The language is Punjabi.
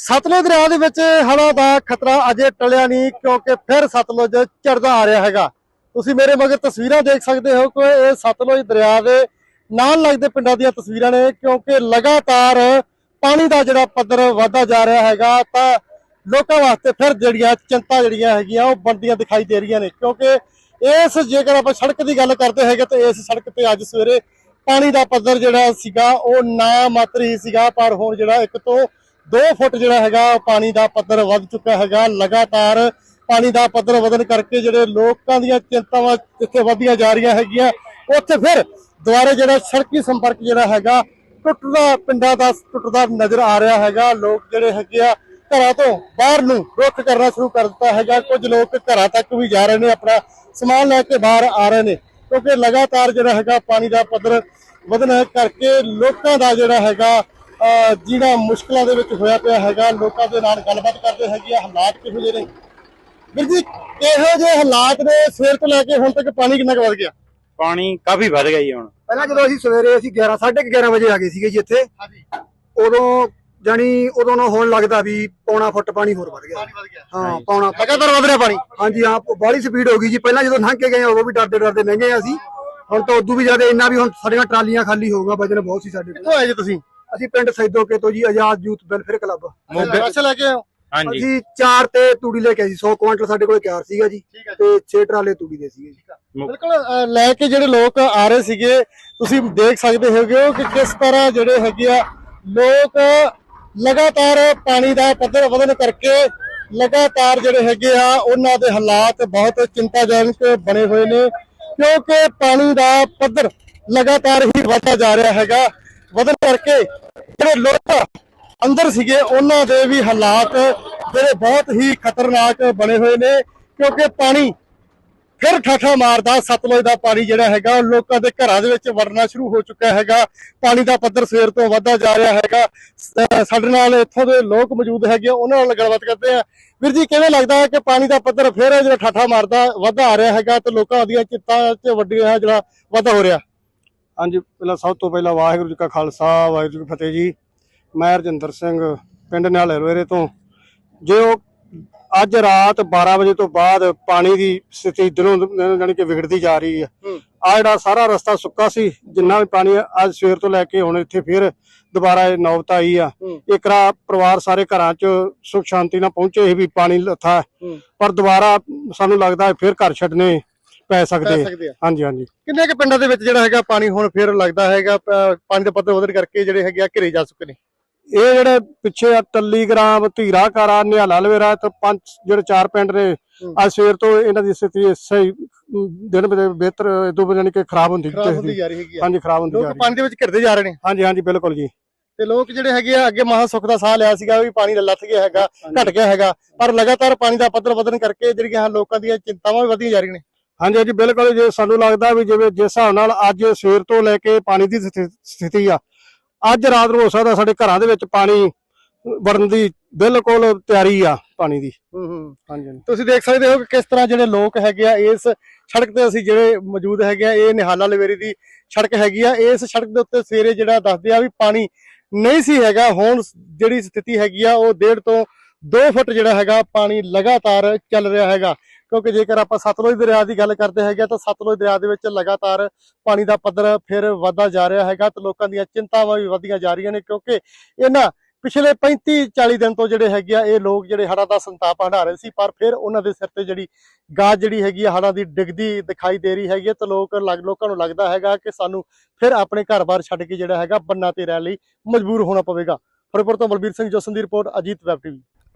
ਸਤਲੁਜ ਦਰਿਆ ਦੇ ਵਿੱਚ ਹੜ੍ਹਾਂ ਦਾ ਖਤਰਾ ਅਜੇ ਟਲਿਆ ਨਹੀਂ, ਕਿਉਂਕਿ ਫਿਰ ਸਤਲੁਜ ਚੜਦਾ ਆ ਰਿਹਾ ਹੈਗਾ। ਤੁਸੀਂ ਮੇਰੇ ਮਗਰ ਤਸਵੀਰਾਂ ਦੇਖ ਸਕਦੇ ਹੋ ਕਿ ਇਹ ਸਤਲੁਜ ਦਰਿਆ ਦੇ ਨਾਲ ਲੱਗਦੇ ਪਿੰਡਾਂ ਦੀਆਂ ਤਸਵੀਰਾਂ ਨੇ, ਕਿਉਂਕਿ ਲਗਾਤਾਰ ਪਾਣੀ ਦਾ ਜਿਹੜਾ ਪੱਧਰ ਵਧਦਾ ਜਾ ਰਿਹਾ ਹੈਗਾ, ਤਾਂ ਲੋਕਾਂ ਵਾਸਤੇ ਫਿਰ ਜਿਹੜੀਆਂ ਚਿੰਤਾ ਜਿਹੜੀਆਂ ਹੈਗੀਆਂ, ਉਹ ਬਣਦੀਆਂ ਦਿਖਾਈ ਦੇ ਰਹੀਆਂ ਨੇ। ਕਿਉਂਕਿ ਇਸ ਜੇਕਰ ਆਪਾਂ ਸੜਕ ਦੀ ਗੱਲ ਕਰਦੇ ਹੈਗੇ, ਤਾਂ ਇਸ ਸੜਕ ਤੇ ਅੱਜ ਸਵੇਰੇ ਪਾਣੀ ਦਾ ਪੱਧਰ ਜਿਹੜਾ ਸੀਗਾ, ਉਹ ਨਾ ਮਾਤਰ ਹੀ ਸੀਗਾ, ਪਰ ਹੁਣ ਜਿਹੜਾ ਇੱਕ ਤੋਂ 2 ਫੁੱਟ ਜਿਹੜਾ ਹੈਗਾ ਉਹ ਪਾਣੀ ਦਾ ਪੱਧਰ ਵੱਧ ਚੁੱਕਾ ਹੈਗਾ, ਲਗਾਤਾਰ ਪਾਣੀ ਦਾ ਪੱਧਰ ਵਧਣ ਕਰਕੇ ਜਿਹੜੇ ਲੋਕਾਂ ਦੀਆਂ ਚਿੰਤਾਵਾਂ ਜਿੱਥੇ ਵਧਦੀਆਂ ਜਾ ਰਹੀਆਂ ਹੈਗੀਆਂ। ਉੱਥੇ ਫਿਰ ਦੁਬਾਰੇ ਜਿਹੜਾ ਸੜਕੀ ਸੰਪਰਕ ਜਿਹੜਾ ਹੈਗਾ, ਟੁੱਟਦਾ ਪਿੰਡਾਂ ਦਾ ਟੁੱਟਦਾ ਨਜ਼ਰ ਆ ਰਿਹਾ ਹੈਗਾ। ਲੋਕ ਜਿਹੜੇ ਹੈਗੇ ਆ, ਘਰਾਂ ਤੋਂ ਬਾਹਰ ਨੂੰ ਰੁੱਖ ਕਰਨਾ ਸ਼ੁਰੂ ਕਰ ਦਿੱਤਾ ਹੈਗਾ। ਕੁਝ ਲੋਕ ਘਰਾਂ ਤੱਕ ਵੀ ਜਾ ਰਹੇ ਨੇ, ਆਪਣਾ ਸਮਾਨ ਲੈ ਕੇ ਬਾਹਰ ਆ ਰਹੇ ਨੇ। ਕਿਉਂਕਿ ਲਗਾਤਾਰ ਜਿਹੜਾ ਹੈਗਾ ਪਾਣੀ ਦਾ ਪੱਧਰ ਵਧਣ ਕਰਕੇ ਲੋਕਾਂ ਦਾ ਜਿਹੜਾ ਹੈਗਾ ਜੀਣਾ ਮੁਸ਼ਕਲਾਂ ਦੇ ਵਿੱਚ ਹੋਇਆ ਪਿਆ ਹੈਗਾ ਲੋਕਾਂ ਦੇ ਨਾਲ ਗੱਲਬਾਤ ਕਰਦੇ ਹੈਗੇ ਆ ਹਾਲਾਤ ਕਿਹੋ ਜਿਹੇ ਨੇ? ਵੀਰ ਜੀ ਇਹੋ ਜਿਹੇ ਹਾਲਾਤ ਨੇ? ਸਵੇਰ ਤੋਂ ਲੈ ਕੇ ਹੁਣ ਤੱਕ ਪਾਣੀ ਕਿੰਨਾ ਕੁ ਵਧ ਗਿਆ? ਪਾਣੀ ਕਾਫੀ ਵੱਧ ਗਿਆ ਜੀ ਹੁਣ। ਪਹਿਲਾਂ ਜਦੋਂ ਅਸੀਂ ਸਵੇਰੇ ਅਸੀਂ 11 11:30 ਵਜੇ ਆ ਗਏ ਸੀਗੇ ਜੀ ਇੱਥੇ। ਹਾਂਜੀ। ਉਦੋਂ ਜਾਨੀ ਉਦੋਂ ਨੂੰ ਹੋਣ ਲੱਗਦਾ ਵੀ ਪੌਣਾ ਫੁੱਟ ਪਾਣੀ ਹੋਰ ਵੱਧ ਗਿਆ। ਪਾਣੀ ਵਧ ਗਿਆ। ਹਾਂ ਪੌਣਾ ਲਗਾਤਾਰ ਵਧ ਰਿਹਾ ਪਾਣੀ? ਹਾਂਜੀ ਹਾਂ ਬਾਹਲੀ ਸਪੀਡ ਹੋ ਗਈ ਜੀ। ਪਹਿਲਾਂ ਜਦੋਂ ਲੰਘ ਕੇ ਗਏ ਉਦੋਂ ਵੀ ਡਰਦੇ ਡਰਦੇ ਲੰਘੇ ਅਸੀਂ। ਹੁਣ ਤਾਂ ਉਦੋਂ ਵੀ ਜ਼ਿਆਦਾ ਇੰਨਾ ਵੀ ਹੁਣ ਸਾਡੀਆਂ ਟਰਾਲੀਆਂ ਖਾਲੀ ਹੋਊਗਾ ਵਜਨ ਬਹੁਤ ਸੀ ਸਾਡੇ ਕੋਲ। ਕਿੱਥੋਂ ਆਏ ਜੀ ਤੁਸੀਂ? ਅਸੀਂ ਪਿੰਡ ਸੈਦੋਕੇ ਤੋਂ ਜੀ ਆਜ਼ਾਦ ਯੂਥ ਵੈਲਫੇਅਰ ਕਲੱਬ। ਮੋਗੇ। ਅੱਛਾ ਲੈ ਕੇ ਹਾਂਜੀ। ਅਸੀਂ ਚਾਰ ਤੇ ਤੂੜੀ ਲੈ ਕੇ ਆਏ ਸੀ 100 ਕੁਇੰਟਲ ਸਾਡੇ ਕੋਲ ਤਿਆਰ ਸੀਗਾ ਜੀ ਤੇ 6 ਟਰਾਲੇ ਤੂੜੀ ਦੇ ਸੀਗੇ ਜੀ। ਬਿਲਕੁਲ ਲੈ ਕੇ ਜਿਹੜੇ ਲੋਕ ਆ ਰਹੇ ਸੀਗੇ ਤੁਸੀਂ ਦੇਖ ਸਕਦੇ ਹੋਗੇ ਕਿ ਕਿਸ ਤਰ੍ਹਾਂ ਜਿਹੜੇ ਹੈਗੇ ਆ ਲੋਕ ਲਗਾਤਾਰ ਪਾਣੀ ਦਾ ਪੱਧਰ ਵਧਣ ਕਰਕੇ ਲਗਾਤਾਰ ਜਿਹੜੇ ਹੈਗੇ ਆ ਉਹਨਾਂ ਦੇ ਹਾਲਾਤ ਬਹੁਤ ਚਿੰਤਾਜਨਕ ਬਣੇ ਹੋਏ ਨੇ ਕਿਉਂਕਿ ਪਾਣੀ ਦਾ ਪੱਧਰ ਲਗਾਤਾਰ ਹੀ ਵਧਦਾ ਜਾ ਰਿਹਾ ਹੈਗਾ। ਵਧਣ ਕਰਕੇ ਜਿਹੜੇ ਲੋਕ ਅੰਦਰ ਸੀਗੇ ਉਹਨਾਂ ਦੇ ਵੀ ਹਾਲਾਤ ਜਿਹੜੇ ਬਹੁਤ ਹੀ ਖਤਰਨਾਕ ਬਣੇ ਹੋਏ ਨੇ ਕਿਉਂਕਿ ਪਾਣੀ ਫਿਰ ਠਾਠਾ ਮਾਰਦਾ ਸਤਲੁਜ ਦਾ ਪਾਣੀ ਜਿਹੜਾ ਹੈਗਾ ਉਹ ਲੋਕਾਂ ਦੇ ਘਰਾਂ ਦੇ ਵਿੱਚ ਵੜਨਾ ਸ਼ੁਰੂ ਹੋ ਚੁੱਕਿਆ ਹੈਗਾ। ਪਾਣੀ ਦਾ ਪੱਧਰ ਸਵੇਰ ਤੋਂ ਵੱਧਦਾ ਜਾ ਰਿਹਾ ਹੈਗਾ। ਸਾਡੇ ਨਾਲ ਇੱਥੋਂ ਦੇ ਲੋਕ ਮੌਜੂਦ ਹੈਗੇ ਆ, ਉਹਨਾਂ ਨਾਲ ਗੱਲਬਾਤ ਕਰਦੇ ਆ। ਵੀਰ ਜੀ ਕਿਵੇਂ ਲੱਗਦਾ ਹੈ ਕਿ ਪਾਣੀ ਦਾ ਪੱਧਰ ਫਿਰ ਜਿਹੜਾ ਠਾਠਾ ਮਾਰਦਾ ਵਧਦਾ ਆ ਰਿਹਾ ਹੈਗਾ ਤੇ ਲੋਕਾਂ ਦੀਆਂ ਚਿੰਤਾ 'ਚ ਵੱਡੀ ਜਿਹੜਾ ਵਾਧਾ ਹੋ ਰਿਹਾ? ਹਾਂਜੀ ਪਹਿਲਾਂ ਸਭ ਤੋਂ ਪਹਿਲਾਂ ਵਾਹਿਗੁਰੂ ਜੀ ਕਾ ਖਾਲਸਾ ਵਾਹਿਗੁਰੂ ਜੀ ਕੀ ਫਤਿਹ ਜੀ ਮੈਂ ਰਜਿੰਦਰ ਸਿੰਘ ਪਿੰਡ ਨਿਹਾਲੇ ਰੋਏਰੇ ਤੋਂ ਜੇ ਉਹ ਅੱਜ ਰਾਤ 12 ਵਜੇ ਤੋਂ ਬਾਅਦ ਪਾਣੀ ਦੀ ਸਥਿਤੀ ਦਿਨੋਂ ਜਾਣੀ ਕਿ ਵਿਗੜਦੀ ਜਾ ਰਹੀ ਹੈ। ਆ ਜਿਹੜਾ ਸਾਰਾ ਰਸਤਾ ਸੁੱਕਾ ਸੀ ਜਿੰਨਾ ਵੀ ਪਾਣੀ ਅੱਜ ਸਵੇਰ ਤੋਂ ਲੈ ਕੇ ਹੁਣ ਇੱਥੇ ਫਿਰ ਦੁਬਾਰਾ ਇਹ ਨੌਬਤ ਆਈ ਆ। ਇਕਰਾ ਪਰਿਵਾਰ ਸਾਰੇ ਘਰਾਂ 'ਚ ਸੁਖ ਸ਼ਾਂਤੀ ਨਾਲ ਪਹੁੰਚੇ ਸੀ ਵੀ ਪਾਣੀ ਲੱਥਾ। ਪਰ ਦੁਬਾਰਾ ਸਾਨੂੰ ਲੱਗਦਾ ਫਿਰ ਘਰ ਛੱਡਨੇ ਪੈ ਸਕਦੇ ਕਹਿ ਆ। ਸਕਦੇ ਆ। ਹਾਂਜੀ ਹਾਂਜੀ। ਕਿੰਨੇ ਕੁ ਪਿੰਡਾਂ ਦੇ ਵਿੱਚ ਜਿਹੜਾ ਹੈਗਾ ਪਾਣੀ ਹੁਣ ਫਿਰ ਲੱਗਦਾ ਹੈਗਾ ਪ- ਪਾਣੀ ਦਾ ਪੱਧਰ ਵਧਣ ਕਰਕੇ ਜਿਹੜੇ ਹੈਗੇ ਆ ਘਿਰੇ ਜਾ ਚੁੱਕੇ ਨੇ? ਇਹ ਜਿਹੜੇ ਪਿੱਛੇ ਆ ਟੱਲੀਗ੍ਰਾਮ ਧੀਰਾ ਕਾਰਾ ਨਿਹਾਲਾ ਲਵੇਰਾ ਤੇ ਪੰਜ ਜਿਹੜੇ ਚਾਰ ਪਿੰਡ ਨੇ ਹੂੰ। ਅੱਜ ਸਵੇਰ ਤੋਂ ਇਹਨਾਂ ਦੀ ਸਥਿਤੀ ਸਹੀ ਅਮ, ਦਿਨ ਬਦੇ ਬਿਹਤਰ ਦੋ ਜਾਨੀ ਕਿ ਖਰਾਬ ਹੁੰਦੀ ਖਰਾਬ ਹੁੰਦੀ ਦਿਖਦੀ। ਜਾ ਰਹੀ ਹੈਗੀ ਆ। ਹਾਂਜੀ ਖਰਾਬ ਹੁੰਦੀ ਜਾ ਲੋਕ ਰਹੀ ਪਾਣੀ ਦੇ ਵਿੱਚ ਘਿਰਦੇ ਜਾ ਰਹੇ ਨੇ। ਹਾਂਜੀ ਹਾਂਜੀ ਬਿਲਕੁਲ ਜੀ। ਤੇ ਲੋਕ ਜਿਹੜੇ ਹੈਗੇ ਆ ਅੱਗੇ ਮਹਾ ਸੁੱਖ ਦਾ ਸਾਹ ਲਿਆ ਸੀਗਾ ਵੀ ਪਾਣੀ ਲੱਥ ਗਿਆ ਹੈਗਾ ਘਟ ਗਿਆ ਹੈਗਾ ਪਰ ਲਗਾਤਾਰ ਪਾਣੀ ਦਾ ਪੱਧਰ ਵਧਣ ਕਰਕੇ ਜਿਹੜੀਆਂ ਲੋਕਾਂ ਦੀਆਂ ਚਿੰਤਾਵਾਂ ਵੀ ਵਧੀਆਂ ਜਾ ਰਹੀਆਂ ਨੇ। ਹਾਂਜੀ ਹਾਂਜੀ ਬਿਲਕੁਲ ਜੇ ਸਾਨੂੰ ਲੱਗਦਾ ਵੀ ਜਿਵੇਂ ਜਿਸ ਹਿਸਾਬ ਨਾਲ ਅੱਜ ਸਵੇਰ ਤੋਂ ਲੈ ਕੇ ਪਾਣੀ ਦੀ ਸਥਿ- ਸਥਿਤੀ ਆ ਅੱਜ ਰਾਤ ਨੂੰ ਹੋ ਸਕਦਾ ਸਾਡੇ ਘਰਾਂ ਦੇ ਵਿੱਚ ਪਾਣੀ ਵੜਨ ਦੀ ਬਿਲਕੁਲ ਤਿਆਰੀ ਆ ਪਾਣੀ ਦੀ। ਹੂੰ ਹਾਂਜੀ। ਤੁਸੀਂ ਦੇਖ ਸਕਦੇ ਹੋ ਕਿ ਕਿਸ ਤਰ੍ਹਾਂ ਜਿਹੜੇ ਲੋਕ ਹੈਗੇ ਆ ਇਸ ਸੜਕ ਤੇ ਅਸੀਂ ਜਿਹੜੇ ਮੌਜੂਦ ਹੈਗੇ ਆ ਇਹ ਨਿਹਾਲਾ ਲਵੇਰੀ ਦੀ ਸੜਕ ਹੈਗੀ ਆ। ਇਸ ਸੜਕ ਦੇ ਉੱਤੇ ਸਵੇਰੇ ਜਿਹੜਾ ਦੱਸਦੇ ਆ ਵੀ ਪਾਣੀ ਨਹੀਂ ਸੀ ਹੈਗਾ ਹੁਣ ਜਿਹੜੀ ਸਥਿਤੀ ਹੈਗੀ ਆ ਉਹ ਡੇਢ ਤੋਂ 2 ਫੁੱਟ ਜਿਹੜਾ ਹੈਗਾ ਪਾਣੀ ਲਗਾਤਾਰ ਚੱਲ ਰਿਹਾ ਹੈਗਾ। ਕਿਉਂਕਿ ਜੇਕਰ ਆਪਾਂ ਸਤਲੁਜ ਦਰਿਆ ਦੀ ਗੱਲ ਕਰਦੇ ਹੈਗੇ ਆ, ਤਾਂ ਸਤਲੁਜ ਦਰਿਆ ਦੇ ਵਿੱਚ ਲਗਾਤਾਰ ਪਾਣੀ ਦਾ ਪੱਧਰ ਫਿਰ ਵਧਦਾ ਜਾ ਰਿਹਾ ਹੈਗਾ ਤੇ ਲੋਕਾਂ ਦੀਆਂ ਚਿੰਤਾਵਾਂ ਵੀ ਵਧੀਆਂ ਜਾ ਰਹੀਆਂ ਨੇ ਕਿਉਂਕਿ ਇਹਨਾਂ ਪਿਛਲੇ 35 40 ਦਿਨ ਤੋਂ ਜਿਹੜੇ ਹੈਗੇ ਆ, ਇਹ ਲੋਕ ਜਿਹੜੇ ਹੜ੍ਹਾਂ ਦਾ ਸੰਤਾਪ ਹੰਢਾ ਰਹੇ ਸੀ, ਪਰ ਫਿਰ ਉਹਨਾਂ ਦੇ ਸਿਰ ਤੇ ਜਿਹੜੀ ਗਾਜ ਜਿਹੜੀ ਹੈਗੀ ਆ, ਹੜ੍ਹਾਂ ਦੀ ਡਿੱਗਦੀ ਦਿਖਾਈ ਦੇ ਰਹੀ ਹੈਗੀ ਹੈ ਤੇ ਲੋਕ ਲੱਗ, ਲੋਕਾਂ ਨੂੰ ਲੱਗਦਾ ਹੈਗਾ ਕਿ ਸਾਨੂੰ ਫਿਰ ਆਪਣੇ ਘਰ-ਬਾਰ ਛੱਡ ਕੇ ਜਿਹੜਾ ਹੈਗਾ ਬੰਨਾ ਤੇ ਰਹਿਣ ਲਈ ਮਜਬੂਰ ਹੋਣਾ ਪਵੇਗਾ। ਫਰਪੁਰ ਤੋਂ ਬਲਬੀਰ ਸਿੰਘ ਜੋਸਨ ਦੀ report, Ajit web TV.